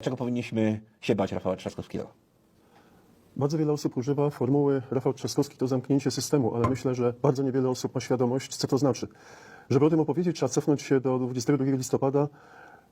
Czego powinniśmy się bać Rafała Trzaskowskiego? Bardzo wiele osób używa formuły Rafał Trzaskowski to zamknięcie systemu, ale myślę, że bardzo niewiele osób ma świadomość, co to znaczy. Żeby o tym opowiedzieć, trzeba cofnąć się do 22 listopada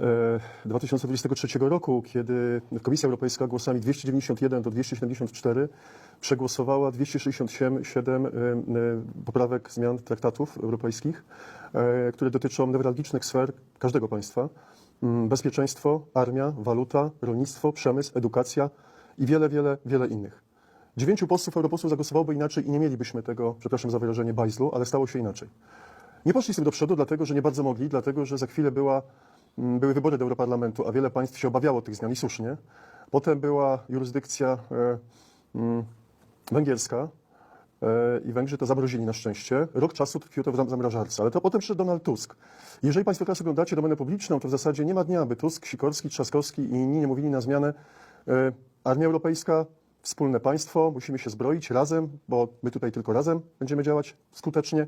e, 2023 roku, kiedy Komisja Europejska głosami 291 do 274 przegłosowała 267 e, e, poprawek zmian traktatów europejskich, e, które dotyczą newralgicznych sfer każdego państwa. Mm, Bezpieczeństwo, armia, waluta, rolnictwo, przemysł, edukacja i wiele, wiele, wiele innych. Dziewięciu posłów, europosłów zagłosowałoby inaczej i nie mielibyśmy tego, przepraszam za wyrażenie, bajzlu, ale stało się inaczej. Nie poszli z tym do przodu, dlatego że nie bardzo mogli, dlatego że za chwilę była, mm, były wybory do Europarlamentu, a wiele państw się obawiało tych zmian i słusznie. Potem była jurysdykcja e, mm, węgierska i Węgrzy to zamrozili na szczęście. Rok czasu tkwiło to w zam- zamrażarce, ale to potem przyszedł Donald Tusk. Jeżeli Państwo teraz oglądacie domenę publiczną, to w zasadzie nie ma dnia, by Tusk, Sikorski, Trzaskowski i inni nie mówili na zmianę e, Armia Europejska, wspólne państwo, musimy się zbroić razem, bo my tutaj tylko razem będziemy działać skutecznie.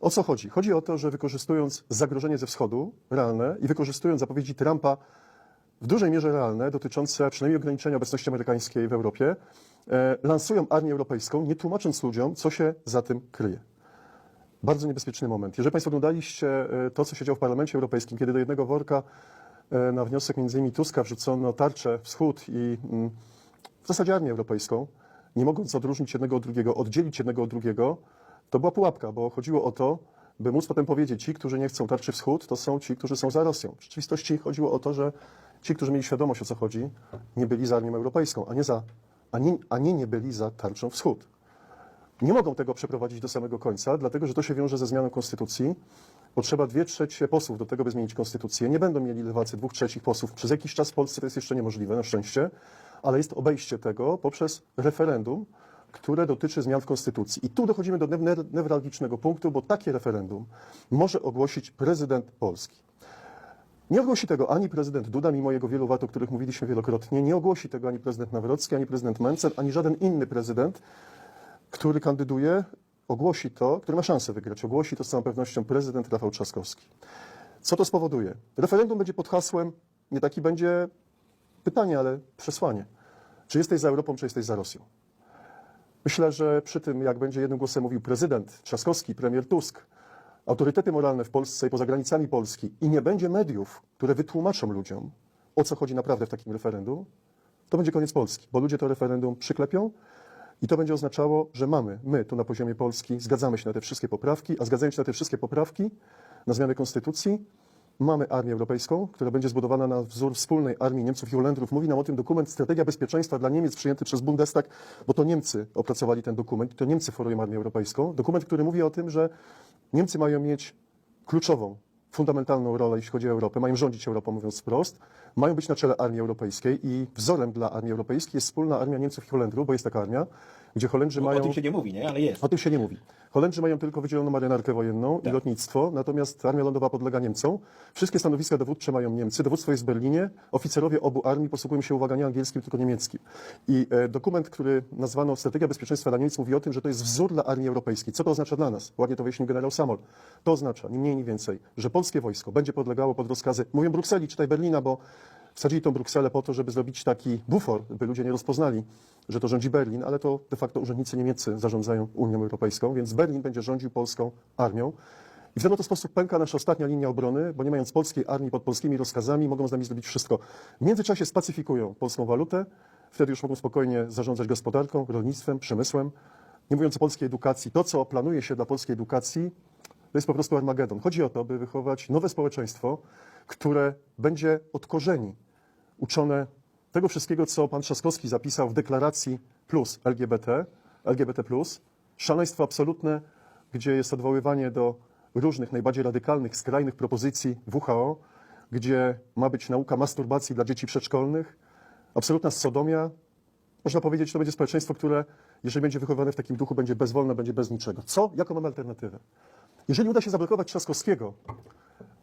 O co chodzi? Chodzi o to, że wykorzystując zagrożenie ze wschodu, realne, i wykorzystując zapowiedzi Trumpa, w dużej mierze realne, dotyczące przynajmniej ograniczenia obecności amerykańskiej w Europie, e, lansują armię europejską, nie tłumacząc ludziom, co się za tym kryje. Bardzo niebezpieczny moment. Jeżeli Państwo oglądaliście e, to, co się działo w Parlamencie Europejskim, kiedy do jednego worka e, na wniosek m.in. Tuska wrzucono tarczę wschód i mm, w zasadzie armię europejską, nie mogąc odróżnić jednego od drugiego, oddzielić jednego od drugiego, to była pułapka, bo chodziło o to, by móc potem powiedzieć, ci, którzy nie chcą tarczy wschód, to są ci, którzy są za Rosją. W rzeczywistości chodziło o to, że ci, którzy mieli świadomość, o co chodzi, nie byli za armią europejską, a nie, za, a nie, a nie, nie byli za tarczą wschód. Nie mogą tego przeprowadzić do samego końca, dlatego że to się wiąże ze zmianą konstytucji. Potrzeba dwie trzecie posłów do tego, by zmienić konstytucję. Nie będą mieli lewacy dwóch trzecich posłów. Przez jakiś czas w Polsce to jest jeszcze niemożliwe, na szczęście, ale jest obejście tego poprzez referendum, które dotyczy zmian w konstytucji. I tu dochodzimy do new- newralgicznego punktu, bo takie referendum może ogłosić prezydent Polski. Nie ogłosi tego ani prezydent Duda, mimo jego wielu wad, o których mówiliśmy wielokrotnie. Nie ogłosi tego ani prezydent Nawrocki, ani prezydent Mencen, ani żaden inny prezydent, który kandyduje, ogłosi to, który ma szansę wygrać. Ogłosi to z całą pewnością prezydent Rafał Trzaskowski. Co to spowoduje? Referendum będzie pod hasłem, nie taki będzie pytanie, ale przesłanie. Czy jesteś za Europą, czy jesteś za Rosją? Myślę, że przy tym, jak będzie jednym głosem mówił prezydent Trzaskowski, premier Tusk, autorytety moralne w Polsce i poza granicami Polski i nie będzie mediów, które wytłumaczą ludziom, o co chodzi naprawdę w takim referendum, to będzie koniec Polski, bo ludzie to referendum przyklepią i to będzie oznaczało, że mamy, my tu na poziomie Polski, zgadzamy się na te wszystkie poprawki, a zgadzając się na te wszystkie poprawki, na zmianę konstytucji, mamy armię europejską, która będzie zbudowana na wzór wspólnej armii Niemców i Holendrów. Mówi nam o tym dokument Strategia Bezpieczeństwa dla Niemiec przyjęty przez Bundestag, bo to Niemcy opracowali ten dokument, to Niemcy forują armię europejską. Dokument, który mówi o tym, że Niemcy mają mieć kluczową, fundamentalną rolę, jeśli chodzi o Europę, mają rządzić Europą, mówiąc wprost, mają być na czele armii europejskiej i wzorem dla armii europejskiej jest wspólna armia Niemców i Holendrów, bo jest taka armia, gdzie Holendrzy O mają... tym się nie mówi, nie? Ale jest. O tym się nie mówi. Holendrzy mają tylko wydzieloną marynarkę wojenną i Tak. lotnictwo, natomiast armia lądowa podlega Niemcom. Wszystkie stanowiska dowódcze mają Niemcy, dowództwo jest w Berlinie, oficerowie obu armii posługują się, uwaga, nie angielskim, tylko niemieckim. I e, dokument, który nazwano Strategia Bezpieczeństwa dla Niemiec, mówi o tym, że to jest wzór dla armii europejskiej. Co to oznacza dla nas? Ładnie to wyjaśnił generał Samol. To oznacza, ni mniej, ni więcej, że polskie wojsko będzie podlegało pod rozkazy, mówię Brukseli, czytaj Berlina, bo wsadzili tą Brukselę po to, żeby zrobić taki bufor, by ludzie nie rozpoznali, że to rządzi Berlin, ale to de facto urzędnicy niemieccy zarządzają Unią Europejską, więc Berlin będzie rządził polską armią. I w ten oto sposób pęka nasza ostatnia linia obrony, bo nie mając polskiej armii pod polskimi rozkazami, mogą z nami zrobić wszystko. W międzyczasie spacyfikują polską walutę, wtedy już mogą spokojnie zarządzać gospodarką, rolnictwem, przemysłem. Nie mówiąc o polskiej edukacji, to co planuje się dla polskiej edukacji, to jest po prostu Armagedon. Chodzi o to, by wychować nowe społeczeństwo, które będzie od korzeni uczone tego wszystkiego, co pan Trzaskowski zapisał w deklaracji plus LGBT, LGBT+, szaleństwo absolutne, gdzie jest odwoływanie do różnych najbardziej radykalnych, skrajnych propozycji WHO, gdzie ma być nauka masturbacji dla dzieci przedszkolnych, absolutna sodomia. Można powiedzieć, że to będzie społeczeństwo, które, jeżeli będzie wychowane w takim duchu, będzie bezwolne, będzie bez niczego. Co? Jaką mamy alternatywę? Jeżeli uda się zablokować Trzaskowskiego,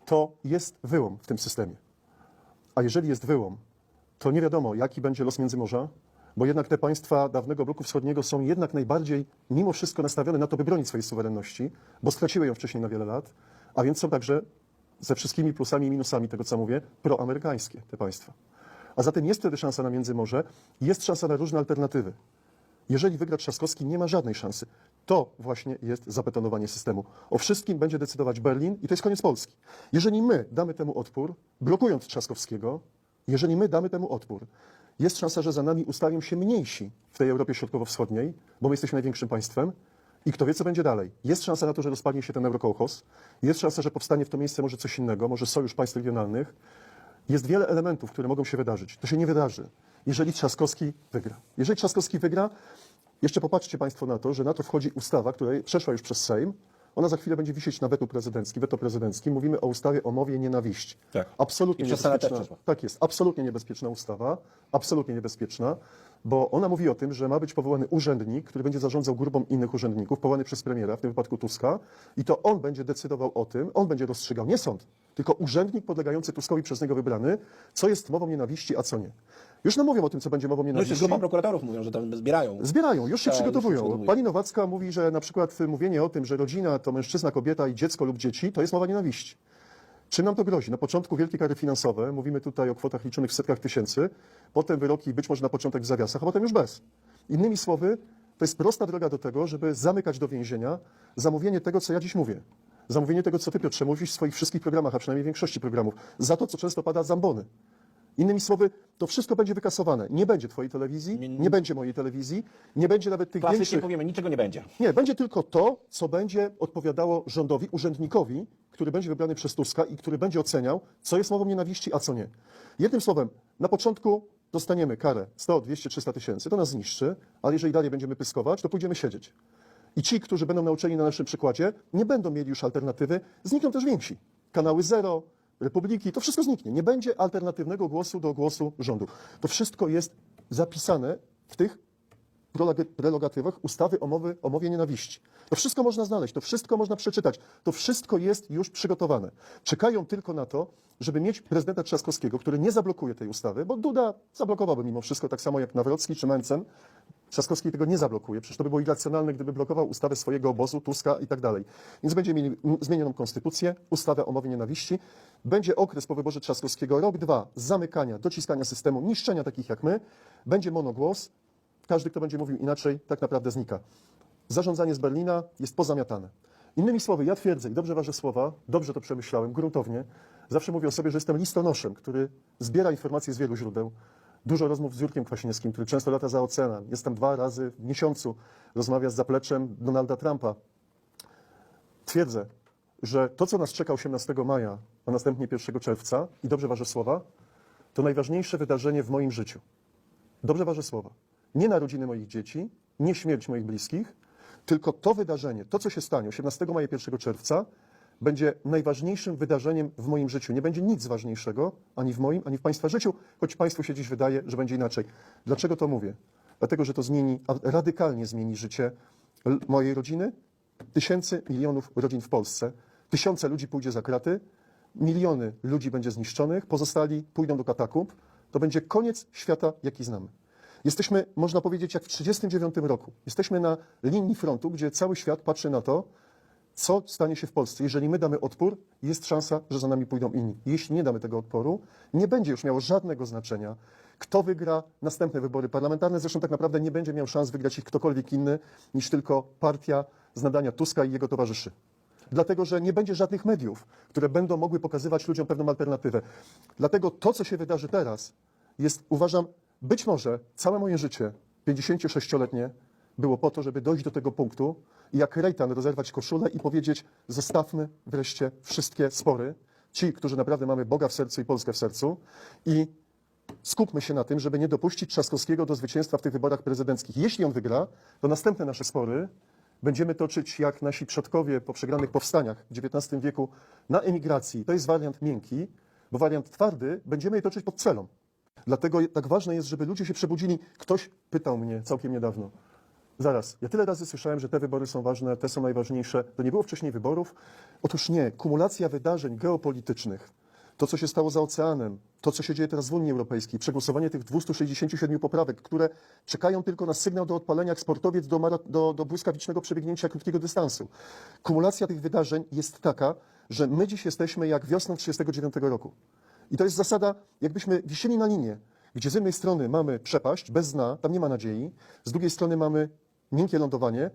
to jest wyłom w tym systemie. A jeżeli jest wyłom, to nie wiadomo, jaki będzie los Międzymorza, bo jednak te państwa dawnego bloku wschodniego są jednak najbardziej, mimo wszystko, nastawione na to, by bronić swojej suwerenności, bo straciły ją wcześniej na wiele lat, a więc są także ze wszystkimi plusami i minusami tego, co mówię, proamerykańskie te państwa. A zatem jest wtedy szansa na Międzymorze, jest szansa na różne alternatywy. Jeżeli wygra Trzaskowski, nie ma żadnej szansy. To właśnie jest zabetonowanie systemu. O wszystkim będzie decydować Berlin i to jest koniec Polski. Jeżeli my damy temu odpór, blokując Trzaskowskiego, jeżeli my damy temu odpór, jest szansa, że za nami ustawią się mniejsi w tej Europie Środkowo-Wschodniej, bo my jesteśmy największym państwem i kto wie, co będzie dalej. Jest szansa na to, że rozpadnie się ten eurokołchos, jest szansa, że powstanie w to miejsce może coś innego, może sojusz państw regionalnych, jest wiele elementów, które mogą się wydarzyć. To się nie wydarzy, jeżeli Trzaskowski wygra. Jeżeli Trzaskowski wygra, jeszcze popatrzcie Państwo na to, że na to wchodzi ustawa, która przeszła już przez Sejm. Ona za chwilę będzie wisieć na wetu prezydenckim, weto prezydenckim. Mówimy o ustawie o mowie nienawiści. Tak. Absolutnie I niebezpieczna. Tak jest, absolutnie niebezpieczna ustawa, absolutnie niebezpieczna, bo ona mówi o tym, że ma być powołany urzędnik, który będzie zarządzał grupą innych urzędników, powołany przez premiera, w tym wypadku Tuska, i to on będzie decydował o tym, on będzie rozstrzygał, nie sąd, tylko urzędnik podlegający Tuskowi przez niego wybrany, co jest mową nienawiści, a co nie. Już nam mówią o tym, co będzie mową No nienawiści. jeszcze grupa prokuratorów mówią, że tam zbierają. Zbierają, już się Tak, już się przygotowują. przygotowują. Pani Nowacka mówi, że na przykład mówienie o tym, że rodzina to mężczyzna, kobieta i dziecko lub dzieci, to jest mowa nienawiści. Czym nam to grozi? Na początku wielkie kary finansowe, mówimy tutaj o kwotach liczonych w setkach tysięcy, potem wyroki być może na początek w zawiasach, a potem już bez. Innymi słowy, to jest prosta droga do tego, żeby zamykać do więzienia zamówienie tego, co ja dziś mówię. Zamówienie tego, co ty, Piotrze, mówisz w swoich wszystkich programach, a przynajmniej w większości programów. Za to, co często pada z zambony. Innymi słowy, to wszystko będzie wykasowane. Nie będzie twojej telewizji, Nie- będzie mojej telewizji, nie będzie nawet tych Klasycznie większych... powiemy, niczego nie będzie. Nie, będzie tylko to, co będzie odpowiadało rządowi, urzędnikowi, który będzie wybrany przez Tuska i który będzie oceniał, co jest mową nienawiści, a co nie. Jednym słowem, na początku dostaniemy karę 100, 200, 300 tysięcy, to nas zniszczy, ale jeżeli dalej będziemy pyskować, to pójdziemy siedzieć. I ci, którzy będą nauczeni na naszym przykładzie, nie będą mieli już alternatywy, znikną też więksi. Kanały Zero, Republiki, to wszystko zniknie. Nie będzie alternatywnego głosu do głosu rządu. To wszystko jest zapisane w tych preroga- prerogatywach ustawy o, mowy, o mowie nienawiści. To wszystko można znaleźć, to wszystko można przeczytać, to wszystko jest już przygotowane. Czekają tylko na to, żeby mieć prezydenta Trzaskowskiego, który nie zablokuje tej ustawy, bo Duda zablokowałby mimo wszystko, tak samo jak Nawrocki czy Mencen. Trzaskowski tego nie zablokuje. Przecież to by było irracjonalne, gdyby blokował ustawę swojego obozu, Tuska i tak dalej. Więc będziemy mieli zmienioną konstytucję, ustawę o mowie nienawiści. Będzie okres po wyborze Trzaskowskiego, rok, dwa, zamykania, dociskania systemu, niszczenia takich jak my. Będzie monogłos, każdy, kto będzie mówił inaczej, tak naprawdę znika. Zarządzanie z Berlina jest pozamiatane. Innymi słowy, ja twierdzę, i dobrze ważę słowa, dobrze to przemyślałem, gruntownie, zawsze mówię o sobie, że jestem listonoszem, który zbiera informacje z wielu źródeł. Dużo rozmów z Jurkiem Kwaśniewskim, który często lata za oceanem. Jest tam dwa razy w miesiącu, rozmawia z zapleczem Donalda Trumpa. Twierdzę, że to, co nas czeka 18 maja, a następnie 1 czerwca, i dobrze ważę słowa, to najważniejsze wydarzenie w moim życiu. Dobrze ważę słowa. Nie narodziny moich dzieci, nie śmierć moich bliskich, tylko to wydarzenie, to co się stanie 18 maja, 1 czerwca, będzie najważniejszym wydarzeniem w moim życiu. Nie będzie nic ważniejszego ani w moim, ani w Państwa życiu, choć Państwu się dziś wydaje, że będzie inaczej. Dlaczego to mówię? Dlatego, że to zmieni, radykalnie zmieni życie mojej rodziny, tysięcy, milionów rodzin w Polsce. Tysiące ludzi pójdzie za kraty, miliony ludzi będzie zniszczonych, pozostali pójdą do katakumb. To będzie koniec świata, jaki znamy. Jesteśmy, można powiedzieć, jak w 1939 roku. Jesteśmy na linii frontu, gdzie cały świat patrzy na to, co stanie się w Polsce. Jeżeli my damy odpór, jest szansa, że za nami pójdą inni. Jeśli nie damy tego odporu, nie będzie już miało żadnego znaczenia, kto wygra następne wybory parlamentarne. Zresztą tak naprawdę nie będzie miał szans wygrać ich ktokolwiek inny niż tylko partia z nadania Tuska i jego towarzyszy. Dlatego, że nie będzie żadnych mediów, które będą mogły pokazywać ludziom pewną alternatywę. Dlatego to, co się wydarzy teraz, jest, uważam, być może całe moje życie, 56-letnie, było po to, żeby dojść do tego punktu jak Rejtan rozerwać koszulę i powiedzieć: zostawmy wreszcie wszystkie spory. Ci, którzy naprawdę mamy Boga w sercu i Polskę w sercu, i skupmy się na tym, żeby nie dopuścić Trzaskowskiego do zwycięstwa w tych wyborach prezydenckich. Jeśli on wygra, to następne nasze spory będziemy toczyć jak nasi przodkowie po przegranych powstaniach w XIX wieku na emigracji. To jest wariant miękki, bo wariant twardy będziemy je toczyć pod celą. Dlatego tak ważne jest, żeby ludzie się przebudzili. Ktoś pytał mnie całkiem niedawno. Zaraz, ja tyle razy słyszałem, że te wybory są ważne, te są najważniejsze. To nie było wcześniej wyborów? Otóż nie. Kumulacja wydarzeń geopolitycznych, to co się stało za oceanem, to co się dzieje teraz w Unii Europejskiej, przegłosowanie tych 267 poprawek, które czekają tylko na sygnał do odpalenia jak sportowiec do, do, do błyskawicznego przebiegnięcia krótkiego dystansu. Kumulacja tych wydarzeń jest taka, że my dziś jesteśmy jak wiosną 1939 roku. I to jest zasada, jakbyśmy wisieli na linie. gdzie z jednej strony mamy przepaść bez dna, tam nie ma nadziei, z drugiej strony mamy miękkie lądowanie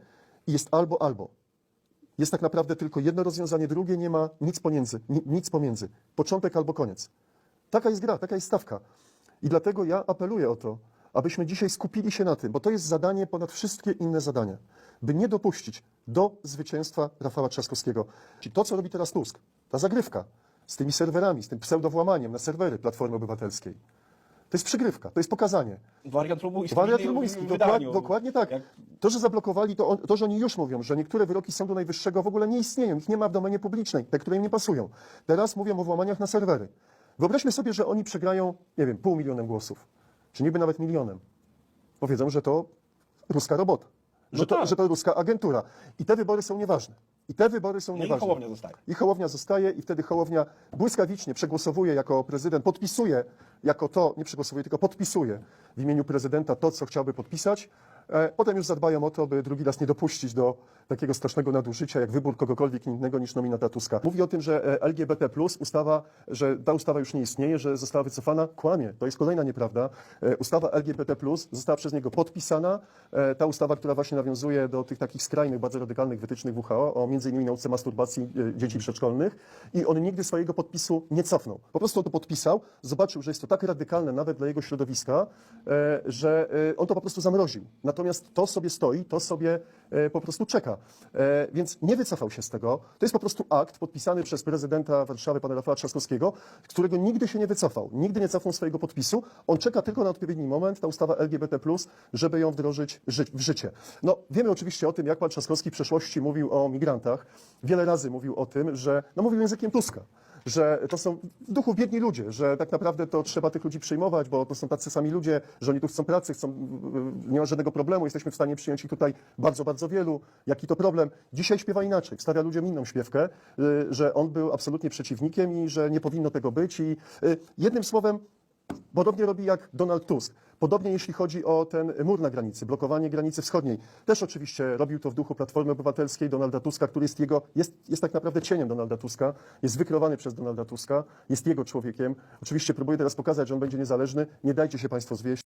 i jest albo, albo. Jest tak naprawdę tylko jedno rozwiązanie, drugie nie ma nic pomiędzy. ni- Nic pomiędzy. Początek albo koniec. Taka jest gra, taka jest stawka. I dlatego ja apeluję o to, abyśmy dzisiaj skupili się na tym, bo to jest zadanie ponad wszystkie inne zadania, by nie dopuścić do zwycięstwa Rafała Trzaskowskiego. Czyli to, co robi teraz Tusk, ta zagrywka z tymi serwerami, z tym pseudowłamaniem na serwery Platformy Obywatelskiej, to jest przygrywka, to jest pokazanie. Wariant rumuński. Wariant rumuński, dokładnie, dokładnie tak. Jak- To, że zablokowali, to, on, to, że oni już mówią, że niektóre wyroki Sądu Najwyższego w ogóle nie istnieją, ich nie ma w domenie publicznej, te, które im nie pasują. Teraz mówią o włamaniach na serwery. Wyobraźmy sobie, że oni przegrają, nie wiem, pół milionem głosów, czy niby nawet milionem. Powiedzą, że to ruska robota, że, No to, tak. że to ruska agentura. I te wybory są nieważne. I te wybory są No i nieważne. Hołownia zostaje. I Hołownia zostaje i wtedy Hołownia błyskawicznie przegłosowuje jako prezydent, podpisuje jako to, nie przegłosowuje, tylko podpisuje w imieniu prezydenta to, co chciałby podpisać. E, Potem już zadbają o to, by drugi raz nie dopuścić do takiego strasznego nadużycia, jak wybór kogokolwiek innego niż nominata Tuska. Mówi o tym, że e, LGBT+, ustawa, że ta ustawa już nie istnieje, że została wycofana. Kłamie. To jest kolejna nieprawda. E, Ustawa LGBT+, została przez niego podpisana. Ta ustawa, która właśnie nawiązuje do tych takich skrajnych, bardzo radykalnych wytycznych WHO o innymi nauce masturbacji dzieci przedszkolnych i on nigdy swojego podpisu nie cofnął. Po prostu on to podpisał, zobaczył, że jest to tak radykalne nawet dla jego środowiska, że on to po prostu zamroził. To sobie stoi, to sobie e, po prostu czeka. E, Więc nie wycofał się z tego. To jest po prostu akt podpisany przez prezydenta Warszawy, pana Rafała Trzaskowskiego, którego nigdy się nie wycofał. Nigdy nie cofnął swojego podpisu. On czeka tylko na odpowiedni moment, ta ustawa LGBT+, żeby ją wdrożyć ży- w życie. No, wiemy oczywiście o tym, jak pan Trzaskowski w przeszłości mówił o migrantach. Wiele razy mówił o tym, że, no mówił językiem Tuska że to są w duchu biedni ludzie, że tak naprawdę to trzeba tych ludzi przyjmować, bo to są tacy sami ludzie, że oni tu chcą pracy, chcą, nie ma żadnego problemu, jesteśmy w stanie przyjąć ich tutaj bardzo, bardzo wielu. Jaki to problem? Dzisiaj śpiewa inaczej, stawia ludziom inną śpiewkę, y, że on był absolutnie przeciwnikiem i że nie powinno tego być i y, jednym słowem Podobnie robi jak Donald Tusk. Podobnie jeśli chodzi o ten mur na granicy, blokowanie granicy wschodniej. Też oczywiście robił to w duchu Platformy Obywatelskiej Donalda Tuska, który jest jego, jest, jest tak naprawdę cieniem Donalda Tuska, jest wykreowany przez Donalda Tuska, jest jego człowiekiem. Oczywiście próbuje teraz pokazać, że on będzie niezależny. Nie dajcie się Państwo zwieść.